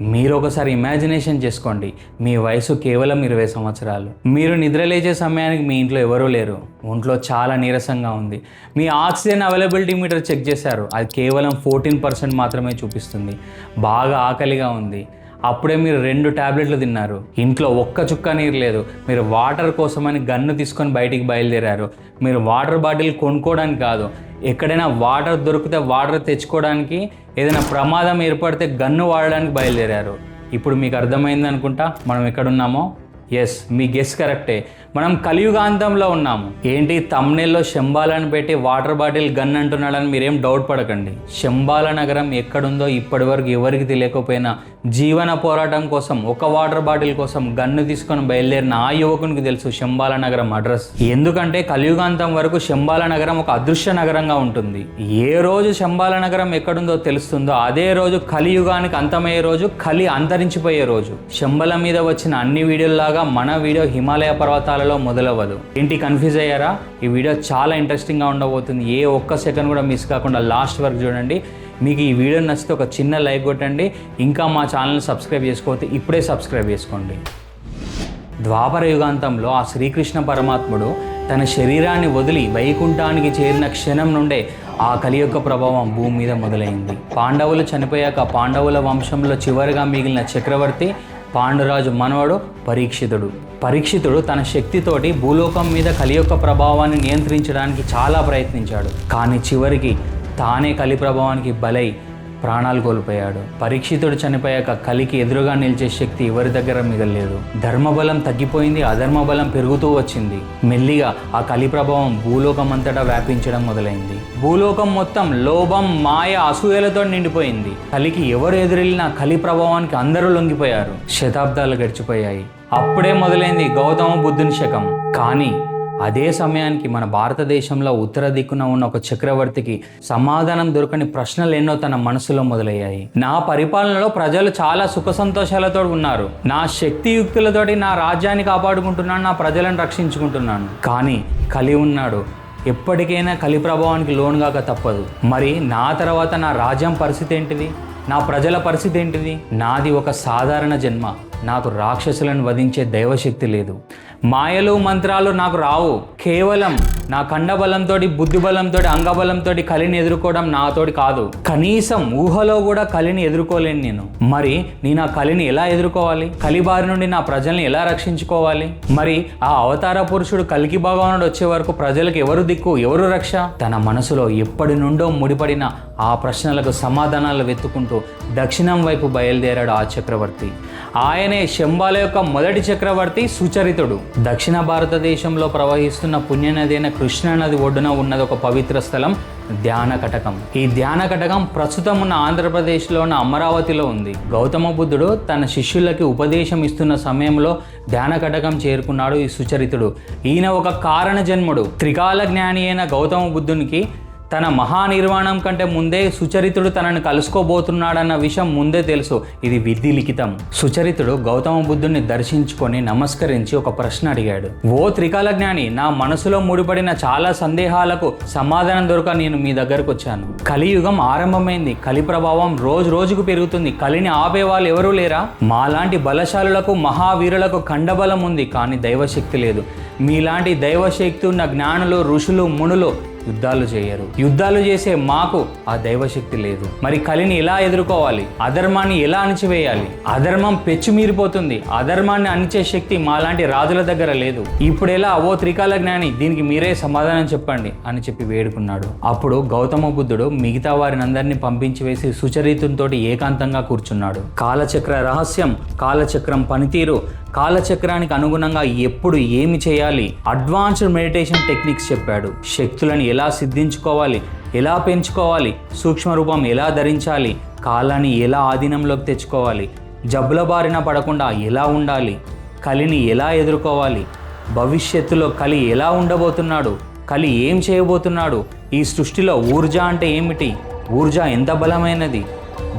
మీరు ఒకసారి ఇమాజినేషన్ చేసుకోండి. మీ వయసు కేవలం ఇరవై సంవత్సరాలు. మీరు నిద్రలేచే సమయానికి మీ ఇంట్లో ఎవరూ లేరు. ఒంట్లో చాలా నీరసంగా ఉంది. మీ ఆక్సిజన్ అవైలబిలిటీ మీటర్ చెక్ చేశారు. అది కేవలం ఫోర్టీన్ పర్సెంట్ మాత్రమే చూపిస్తుంది. బాగా ఆకలిగా ఉంది. అప్పుడే మీరు రెండు టాబ్లెట్లు తిన్నారు. ఇంట్లో ఒక్క చుక్క నీరు లేదు. మీరు వాటర్ కోసమని గన్ను తీసుకొని బయటికి బయలుదేరారు. మీరు వాటర్ బాటిల్ కొనుక్కోవడానికి కాదు. ఎక్కడైనా వాటర్ దొరికితే వాటర్ తెచ్చుకోవడానికి ఏదైనా ప్రమాదం ఏర్పడితే గన్ను వాడడానికి బయలుదేరారు. ఇప్పుడు మీకు అర్థమైంది అనుకుంటా? మనం ఎక్కడున్నామో? ఎస్ మీ గెస్ కరెక్టే మనం కలియుగాంతంలో ఉన్నాము. ఏంటి తమ్నెల్లో శంబాలను పెట్టి వాటర్ బాటిల్ గన్ అంటున్నాడని మీరేం డౌట్ పడకండి. శంబాల నగరం ఎక్కడుందో ఇప్పటి వరకు ఎవరికి తెలియకపోయినా జీవన పోరాటం కోసం ఒక వాటర్ బాటిల్ కోసం గన్ను తీసుకొని బయలుదేరిన ఆ యువకునికి తెలుసు శంబాల నగరం అడ్రస్. ఎందుకంటే కలియుగాంతం వరకు శంబాల నగరం ఒక అదృశ్య నగరంగా ఉంటుంది. ఏ రోజు శంబాల నగరం ఎక్కడుందో తెలుస్తుందో అదే రోజు కలియుగానికి అంతమయ్యే రోజు కలి అంతరించిపోయే రోజు. శంబల మీద వచ్చిన అన్ని వీడియోల్లాగా మన వీడియో హిమాలయ పర్వతాలలో మొదలవ్వదు. ఏంటి కన్ఫ్యూజ్ అయ్యారా? ఈ వీడియో చాలా ఇంట్రెస్టింగ్గా ఉండబోతుంది. ఏ ఒక్క సెకండ్ కూడా మిస్ కాకుండా లాస్ట్ వరకు చూడండి. మీకు ఈ వీడియో నచ్చితే ఒక చిన్న లైక్ కొట్టండి. ఇంకా మా ఛానల్ని సబ్స్క్రైబ్ చేసుకోకపోతే ఇప్పుడే సబ్స్క్రైబ్ చేసుకోండి. ద్వాపర యుగాంతంలో ఆ శ్రీకృష్ణ పరమాత్ముడు తన శరీరాన్ని వదిలి వైకుంఠానికి చేరిన క్షణం నుండే ఆ కలి యొక్క ప్రభావం భూమి మీద మొదలైంది. పాండవులు చనిపోయాక పాండవుల వంశంలో చివరిగా మిగిలిన చక్రవర్తి పాండురాజు మనవడు పరీక్షితుడు. పరీక్షితుడు తన శక్తితోటి భూలోకం మీద కలి యొక్క ప్రభావాన్ని నియంత్రించడానికి చాలా ప్రయత్నించాడు. కానీ చివరికి తానే కలి ప్రభావానికి బలై ప్రాణాలు కోల్పోయాడు. పరీక్షితుడు చనిపోయాక కలికి ఎదురుగా నిలిచే శక్తి ఎవరి దగ్గర మిగలేదు ధర్మబలం తగ్గిపోయింది అధర్మ బలం పెరుగుతూ వచ్చింది. మెల్లిగా ఆ కలి ప్రభావం భూలోకం అంతటా వ్యాపించడం మొదలైంది. భూలోకం మొత్తం లోభం మాయ అసూయలతో నిండిపోయింది. కలికి ఎవరు ఎదురెళ్ళినా కలి ప్రభావానికి అందరూ లొంగిపోయారు. శతాబ్దాలు గడిచిపోయాయి. అప్పుడే మొదలైంది గౌతమ బుద్ధుని శకం. కానీ అదే సమయానికి మన భారతదేశంలో ఉత్తర దిక్కున ఉన్న ఒక చక్రవర్తికి సమాధానం దొరకని ప్రశ్నలు ఎన్నో తన మనసులో మొదలయ్యాయి. నా పరిపాలనలో ప్రజలు చాలా సుఖ సంతోషాలతో ఉన్నారు. నా శక్తియుక్తులతోటి నా రాజ్యాన్ని కాపాడుకుంటున్నాను నా ప్రజలను రక్షించుకుంటున్నాను. కానీ కలి ఉన్నాడు. ఎప్పటికైనా కలి ప్రభావానికి లోనుగాక తప్పదు. మరి నా తర్వాత నా రాజ్యం పరిస్థితి ఏంటిది? నా ప్రజల పరిస్థితి ఏంటిది? నాది ఒక సాధారణ జన్మ. నాకు రాక్షసులను వధించే దైవశక్తి లేదు. మాయలు మంత్రాలు నాకు రావు. కేవలం నా కండబలంతో బుద్ధిబలంతో అంగబలంతో కలిని ఎదుర్కోవడం నాతోటి కాదు. కనీసం ఊహలో కూడా కలిని ఎదుర్కోలేను నేను. మరి నేను ఆ కలిని ఎలా ఎదుర్కోవాలి? కలిబారి నుండి నా ప్రజల్ని ఎలా రక్షించుకోవాలి? మరి ఆ అవతార పురుషుడు కలికి భగవానుడు వచ్చే వరకు ప్రజలకు ఎవరు దిక్కు ఎవరు రక్ష? తన మనసులో ఎప్పటి నుండో ముడిపడిన ఆ ప్రశ్నలకు సమాధానాలు వెతుకుంటూ దక్షిణం వైపు బయలుదేరాడు ఆ చక్రవర్తి. ఆయన శంబాల యొక్క మొదటి చక్రవర్తి సుచరితుడు. దక్షిణ భారతదేశంలో ప్రవహిస్తున్న పుణ్యనది అయిన కృష్ణానది ఒడ్డున ఉన్నది ఒక పవిత్ర స్థలం ధ్యాన కటకం. ఈ ధ్యాన కటకం ప్రస్తుతం ఉన్న ఆంధ్రప్రదేశ్లో ఉన్న అమరావతిలో ఉంది. గౌతమ బుద్ధుడు తన శిష్యులకి ఉపదేశం ఇస్తున్న సమయంలో ధ్యాన కటకం చేరుకున్నాడు ఈ సుచరితుడు. ఈయన ఒక కారణ జన్ముడు. త్రికాల జ్ఞాని అయిన గౌతమ బుద్ధునికి తన మహానిర్వాణం కంటే ముందే సుచరితుడు తనను కలుసుకోబోతున్నాడన్న విషయం ముందే తెలుసు. ఇది విధి లిఖితం. సుచరితుడు గౌతమ బుద్ధుని దర్శించుకొని నమస్కరించి ఒక ప్రశ్న అడిగాడు. ఓ త్రికాల జ్ఞాని నా మనసులో ముడిపడిన చాలా సందేహాలకు సమాధానం దొరక నేను మీ దగ్గరకు వచ్చాను. కలియుగం ఆరంభమైంది. కలి ప్రభావం రోజు రోజుకు పెరుగుతుంది. కలిని ఆపే వాళ్ళు ఎవరూ లేరా? మాలాంటి బలశాలులకు మహావీరులకు కండబలం ఉంది. కానీ దైవశక్తి లేదు. మీలాంటి దైవశక్తి ఉన్న జ్ఞానులు ఋషులు మునులు యుద్ధాలు చేయరు. యుద్ధాలు చేసే మాకు ఆ దైవశక్తి లేదు. మరి కలిని ఎలా ఎదుర్కోవాలి? అధర్మాన్ని ఎలా అణిచివేయాలి? అధర్మం పెచ్చుమీరిపోతుంది అధర్మాన్ని అణిచే శక్తి మాలాంటి రాజుల దగ్గర లేదు. ఇప్పుడు ఎలా ఓ త్రికాల జ్ఞాని దీనికి మీరే సమాధానం చెప్పండి అని చెప్పి వేడుకున్నాడు. అప్పుడు గౌతమ బుద్ధుడు మిగతా వారిని అందరినీ పంపించి వేసి సుచరితంతో ఏకాంతంగా కూర్చున్నాడు. కాలచక్ర రహస్యం కాలచక్రం పనితీరు కాలచక్రానికి అనుగుణంగా ఎప్పుడు ఏమి చేయాలి? అడ్వాన్స్డ్ మెడిటేషన్ టెక్నిక్స్ చెప్పాడు. శక్తులను ఎలా సిద్ధించుకోవాలి? ఎలా పెంచుకోవాలి? సూక్ష్మ రూపం ఎలా ధరించాలి? కాలాన్ని ఎలా ఆధీనంలోకి తెచ్చుకోవాలి? జబ్బుల బారిన పడకుండా ఎలా ఉండాలి? కలిని ఎలా ఎదుర్కోవాలి? భవిష్యత్తులో కలి ఎలా ఉండబోతున్నాడు? కలి ఏం చేయబోతున్నాడు? ఈ సృష్టిలో ఊర్జ అంటే ఏమిటి? ఊర్జ ఎంత బలమైనది?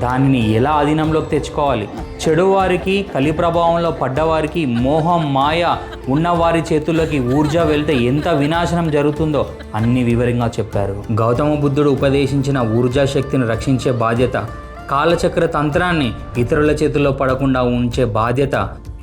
దానిని ఎలా అధీనంలోకి తెచ్చుకోవాలి? చెడువారికి కలి ప్రభావంలో పడ్డవారికి మోహం మాయ ఉన్నవారి చేతుల్లోకి ఊర్జ వెళ్తే ఎంత వినాశనం జరుగుతుందో అన్ని వివరంగా చెప్పారు. గౌతమ బుద్ధుడు ఉపదేశించిన ఊర్జా శక్తిని రక్షించే బాధ్యత కాలచక్ర తంత్రాన్ని ఇతరుల చేతుల్లో పడకుండా ఉంచే బాధ్యత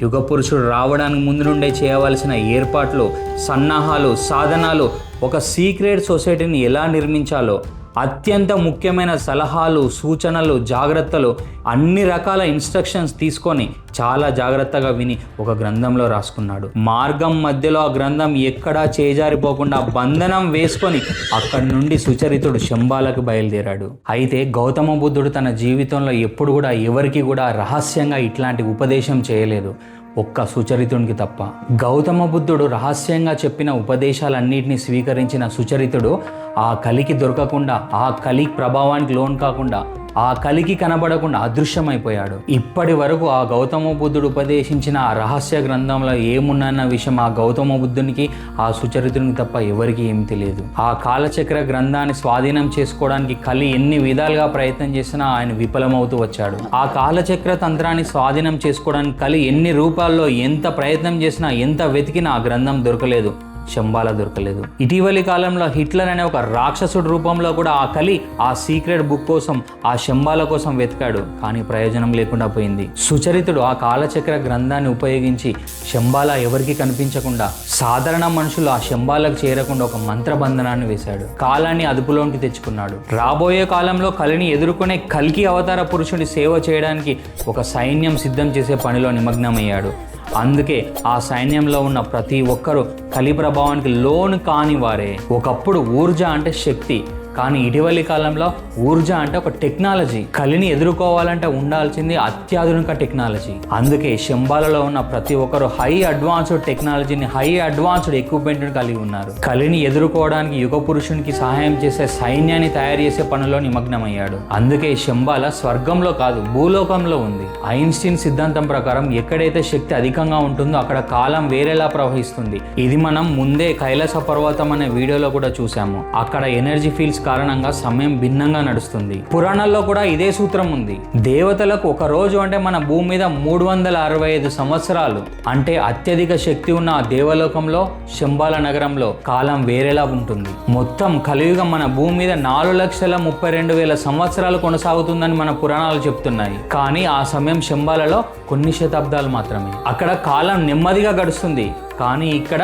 యుగ పురుషుడు రావడానికి ముందు నుండే చేయవలసిన ఏర్పాట్లు సన్నాహాలు సాధనాలు ఒక సీక్రెట్ సొసైటీని ఎలా నిర్మించాలో అత్యంత ముఖ్యమైన సలహాలు సూచనలు జాగ్రత్తలు అన్ని రకాల ఇన్స్ట్రక్షన్స్ తీసుకొని చాలా జాగ్రత్తగా విని ఒక గ్రంథంలో రాసుకున్నాడు. మార్గం మధ్యలో ఆ గ్రంథం ఎక్కడా చేజారిపోకుండా బంధనం వేసుకొని అక్కడి నుండి సుచరితుడు శంబాలకు బయలుదేరాడు. అయితే గౌతమ బుద్ధుడు తన జీవితంలో ఎప్పుడు కూడా ఎవరికి కూడా రహస్యంగా ఇట్లాంటి ఉపదేశం చేయలేదు. ఒక్క సుచరితునికి తప్ప. గౌతమ బుద్ధుడు రహస్యంగా చెప్పిన ఉపదేశాలన్నింటినీ స్వీకరించిన సుచరితుడు ఆ కలికి దొరకకుండా ఆ కలి ప్రభావానికి లోన్ కాకుండా ఆ కలికి కనబడకుండా అదృశ్యమైపోయాడు. ఇప్పటి వరకు ఆ గౌతమ బుద్ధుడు ఉపదేశించిన ఆ రహస్య గ్రంథంలో ఏమున్నన్న విషయం ఆ గౌతమ బుద్ధునికి ఆ సుచరితునికి తప్ప ఎవరికి ఏమి తెలియదు. ఆ కాలచక్ర గ్రంథాన్ని స్వాధీనం చేసుకోవడానికి కలి ఎన్ని విధాలుగా ప్రయత్నం చేసినా ఆయన విఫలమవుతూ వచ్చాడు. ఆ కాలచక్ర తంత్రాన్ని స్వాధీనం చేసుకోవడానికి కలి ఎన్ని రూపాల్లో ఎంత ప్రయత్నం చేసినా ఎంత వెతికినా ఆ గ్రంథం దొరకలేదు. శంబాల దొరకలేదు. ఇటీవలి కాలంలో హిట్లర్ అనే ఒక రాక్షసుడి రూపంలో కూడా ఆ కలి ఆ సీక్రెట్ బుక్ కోసం ఆ శంబాల కోసం వెతికాడు. కానీ ప్రయోజనం లేకుండా పోయింది. సుచరితుడు ఆ కాలచక్ర గ్రంథాన్ని ఉపయోగించి శంబాల ఎవరికి కనిపించకుండా సాధారణ మనుషులు ఆ శంబాలకు చేరకుండా ఒక మంత్రబంధనాన్ని వేశాడు. కాలాన్ని అదుపులోకి తెచ్చుకున్నాడు. రాబోయే కాలంలో కలిని ఎదుర్కొనే కల్కి అవతార పురుషుడి సేవ చేయడానికి ఒక సైన్యం సిద్ధం చేసే పనిలో నిమగ్నమయ్యాడు. అందుకే ఆ సైన్యంలో ఉన్న ప్రతి ఒక్కరూ కలి ప్రభావానికి లోను కాని వారే. ఒకప్పుడు ఊర్జ అంటే శక్తి కానీ ఇటీవలి కాలంలో ఊర్జ అంటే ఒక టెక్నాలజీ. కలిని ఎదుర్కోవాలంటే ఉండాల్సింది అత్యాధునిక టెక్నాలజీ. అందుకే శంబాలలో ఉన్న ప్రతి ఒక్కరు హై అడ్వాన్స్డ్ టెక్నాలజీని హై అడ్వాన్స్డ్ ఎక్విప్మెంట్ కలిగి ఉన్నారు. కలిని ఎదుర్కోవడానికి యుగ పురుషునికి సహాయం చేసే సైన్యాన్ని తయారు చేసే పనిలో నిమగ్నమయ్యాడు. అందుకే శంబాల స్వర్గంలో కాదు భూలోకంలో ఉంది. ఐన్స్టీన్ సిద్ధాంతం ప్రకారం ఎక్కడైతే శక్తి అధికంగా ఉంటుందో అక్కడ కాలం వేరేలా ప్రవహిస్తుంది. ఇది మనం ముందే కైలాస పర్వతం అనే వీడియోలో కూడా చూసాము అక్కడ ఎనర్జీ ఫీల్డ్స్ కారణంగా సమయం భిన్నంగా నడుస్తుంది. పురాణాల్లో కూడా ఇదే సూత్రం ఉంది. దేవతలకు ఒక రోజు అంటే మన భూమి మీద మూడు వందల అరవై ఐదు సంవత్సరాలు. అంటే అత్యధిక శక్తి ఉన్న ఆ దేవలోకంలో శంబాల నగరంలో కాలం వేరేలా ఉంటుంది. మొత్తం కలియుగం మన భూమి మీద నాలుగు లక్షల ముప్పై రెండు వేల సంవత్సరాలు కొనసాగుతుందని మన పురాణాలు చెప్తున్నాయి. కానీ ఆ సమయం శంబాలలో కొన్ని శతాబ్దాలు మాత్రమే. అక్కడ కాలం నెమ్మదిగా గడుస్తుంది. కానీ ఇక్కడ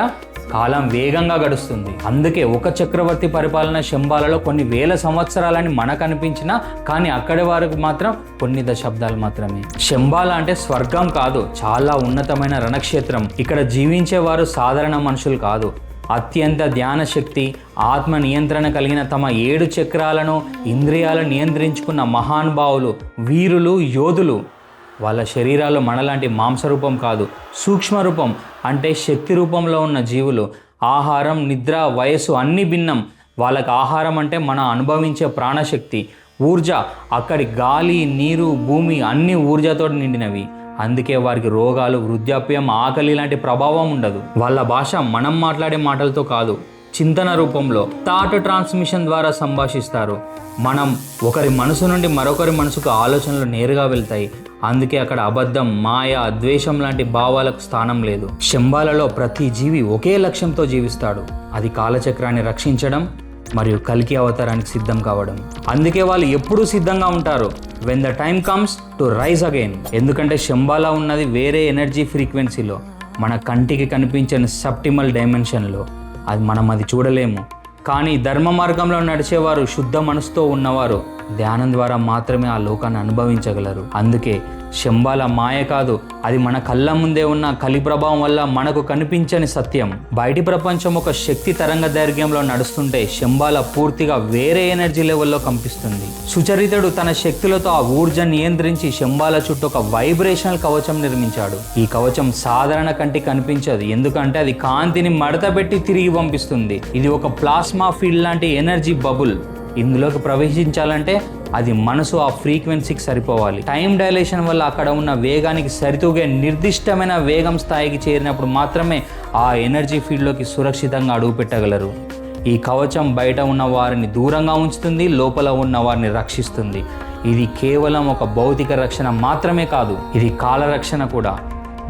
కాలం వేగంగా గడుస్తుంది. అందుకే ఒక చక్రవర్తి పరిపాలన శంబాలలో కొన్ని వేల సంవత్సరాలని మనకు అనిపించినా కానీ అక్కడి వారికి మాత్రం కొన్ని దశాబ్దాలు మాత్రమే. శంబాల అంటే స్వర్గం కాదు చాలా ఉన్నతమైన రణక్షేత్రం. ఇక్కడ జీవించేవారు సాధారణ మనుషులు కాదు. అత్యంత ధ్యాన శక్తి ఆత్మ నియంత్రణ కలిగిన తమ ఏడు చక్రాలను ఇంద్రియాలను నియంత్రించుకున్న మహానుభావులు వీరులు యోధులు. వాళ్ళ శరీరాలు మనలాంటి మాంసరూపం కాదు సూక్ష్మ రూపం అంటే శక్తి రూపంలో ఉన్న జీవులు. ఆహారం నిద్ర వయస్సు అన్నీ భిన్నం. వాళ్ళకి ఆహారం అంటే మనం అనుభవించే ప్రాణశక్తి. ఊర్జ అక్కడి గాలి నీరు భూమి అన్ని ఊర్జతో నిండినవి. అందుకే వారికి రోగాలు వృద్ధాప్యం ఆకలి లాంటి ప్రభావం ఉండదు. వాళ్ళ భాష మనం మాట్లాడే మాటలతో కాదు చింతన రూపంలో థాట్ ట్రాన్స్మిషన్ ద్వారా సంభాషిస్తారు. మనం ఒకరి మనసు నుండి మరొకరి మనసుకు ఆలోచనలు నేరుగా వెళ్తాయి. అందుకే అక్కడ అబద్ధం మాయ ద్వేషం లాంటి భావాలకు స్థానం లేదు. శంబాలలో ప్రతి జీవి ఒకే లక్ష్యంతో జీవిస్తాడు. అది కాలచక్రాన్ని రక్షించడం మరియు కలికి అవతారానికి సిద్ధం కావడం. అందుకే వాళ్ళు ఎప్పుడూ సిద్ధంగా ఉంటారు. When the time comes to rise again ఎందుకంటే శంబాలా ఉన్నది వేరే ఎనర్జీ ఫ్రీక్వెన్సీలో మన కంటికి కనిపించని సప్టిమల్ డైమెన్షన్లో. అది మనం అది చూడలేము. కానీ ధర్మ మార్గంలో నడిచేవారు శుద్ధ మనసుతో ఉన్నవారు ధ్యానం ద్వారా మాత్రమే ఆ లోకాన్ని అనుభవించగలరు. అందుకే శంబాల మాయ కాదు. అది మన కళ్ళ ముందే ఉన్న కలి ప్రభావం వల్ల మనకు కనిపించని సత్యం. బయటి ప్రపంచం ఒక శక్తి తరంగ దైర్ఘ్యంలో నడుస్తుంటే శంబాల పూర్తిగా వేరే ఎనర్జీ లెవెల్లో కంపిస్తుంది. సుచరితుడు తన శక్తులతో ఆ ఊర్జ నియంత్రించి శంబాల చుట్టూ ఒక వైబ్రేషనల్ కవచం నిర్మించాడు. ఈ కవచం సాధారణ కంటికి కనిపించదు. ఎందుకంటే అది కాంతిని మడతపెట్టి తిరిగి పంపిస్తుంది. ఇది ఒక ప్లాస్మా ఫీల్డ్ లాంటి ఎనర్జీ బబుల్. ఇందులోకి ప్రవేశించాలంటే అది మనసు ఆ ఫ్రీక్వెన్సీకి సరిపోవాలి. టైం డైలేషన్ వల్ల అక్కడ ఉన్న వేగానికి సరితూగే నిర్దిష్టమైన వేగం స్థాయికి చేరినప్పుడు మాత్రమే ఆ ఎనర్జీ ఫీల్డ్లోకి సురక్షితంగా అడుగుపెట్టగలరు ఈ కవచం బయట ఉన్న వారిని దూరంగా ఉంచుతుంది లోపల ఉన్న వారిని రక్షిస్తుంది. ఇది కేవలం ఒక భౌతిక రక్షణ మాత్రమే కాదు ఇది కాల రక్షణ కూడా.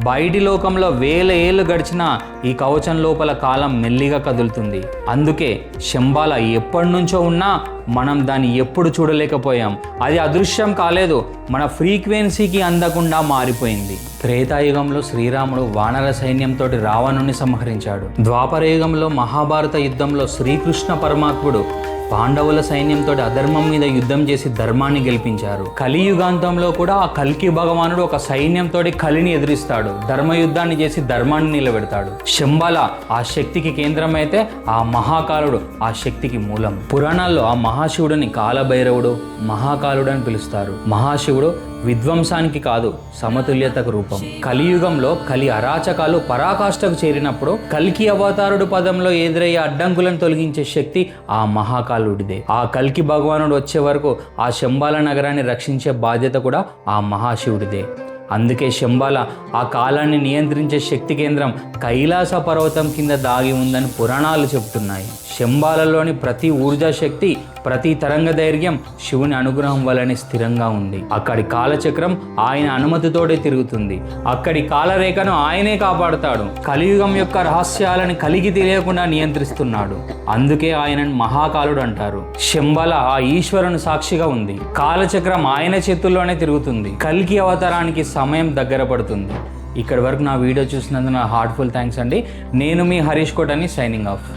బయటి లోకంలో వేల ఏళ్ళు గడిచినా ఈ కవచం లోపల కాలం మెల్లిగా కదులుతుంది. అందుకే శంబాల ఎప్పటి నుంచో ఉన్నా మనం దాన్ని ఎప్పుడు చూడలేకపోయాం. అది అదృశ్యం కాలేదు. మన ఫ్రీక్వెన్సీకి అందకుండా మారిపోయింది. త్రేతాయుగంలో శ్రీరాముడు వానర సైన్యంతో రావణుని సంహరించాడు. ద్వాపర యుగంలో మహాభారత యుద్ధంలో శ్రీకృష్ణ పరమాత్ముడు పాండవుల సైన్యంతో అధర్మం మీద యుద్ధం చేసి ధర్మాన్ని గెలిపించారు. కలియుగాంతంలో కూడా ఆ కల్కి భగవానుడు ఒక సైన్యంతో కలిని ఎదిరిస్తాడు. ధర్మయుద్ధాన్ని చేసి ధర్మాన్ని నిలబెడతాడు. శంబల ఆ శక్తికి కేంద్రం అయితే ఆ మహాకాలుడు ఆ శక్తికి మూలం. పురాణాల్లో ఆ మహాశివుడిని కాలభైరవుడు మహాకాలుడు అని పిలుస్తారు. మహాశివుడు విధ్వంసానికి కాదు సమతుల్యతకు రూపం. కలియుగంలో కలి అరాచకాలు పరాకాష్ఠకు చేరినప్పుడు కల్కి అవతారుడు పదంలో ఎదురయ్యే అడ్డంకులను తొలగించే శక్తి ఆ మహాకాలుడిదే. ఆ కల్కి భగవానుడు వచ్చే వరకు ఆ శంబాల నగరాన్ని రక్షించే బాధ్యత కూడా ఆ మహాశివుడిదే. అందుకే శంబాల ఆ కాలాన్ని నియంత్రించే శక్తి కేంద్రం కైలాస పర్వతం కింద దాగి ఉందని పురాణాలు చెబుతున్నాయి శంబాలలోని ప్రతి ఊర్జా శక్తి ప్రతి తరంగ ధైర్యం శివుని అనుగ్రహం వలనే స్థిరంగా ఉంది. అక్కడి కాలచక్రం ఆయన అనుమతితోడే తిరుగుతుంది. అక్కడి కాలరేఖను ఆయనే కాపాడుతాడు. కలియుగం యొక్క రహస్యాలను కలిగి తెలియకుండా నియంత్రిస్తున్నాడు. అందుకే ఆయనను మహాకాలుడు అంటారు శంబల ఆ ఈశ్వరుని సాక్షిగా ఉంది. కాలచక్రం ఆయన చేతుల్లోనే తిరుగుతుంది. కల్కి అవతారానికి సమయం దగ్గర పడుతుంది. ఇక్కడి వరకు నా వీడియో చూసినందుకు నా హార్ట్ఫుల్ థ్యాంక్స్ అండి. నేను మీ హరీష్ కోటని సైనింగ్ ఆఫ్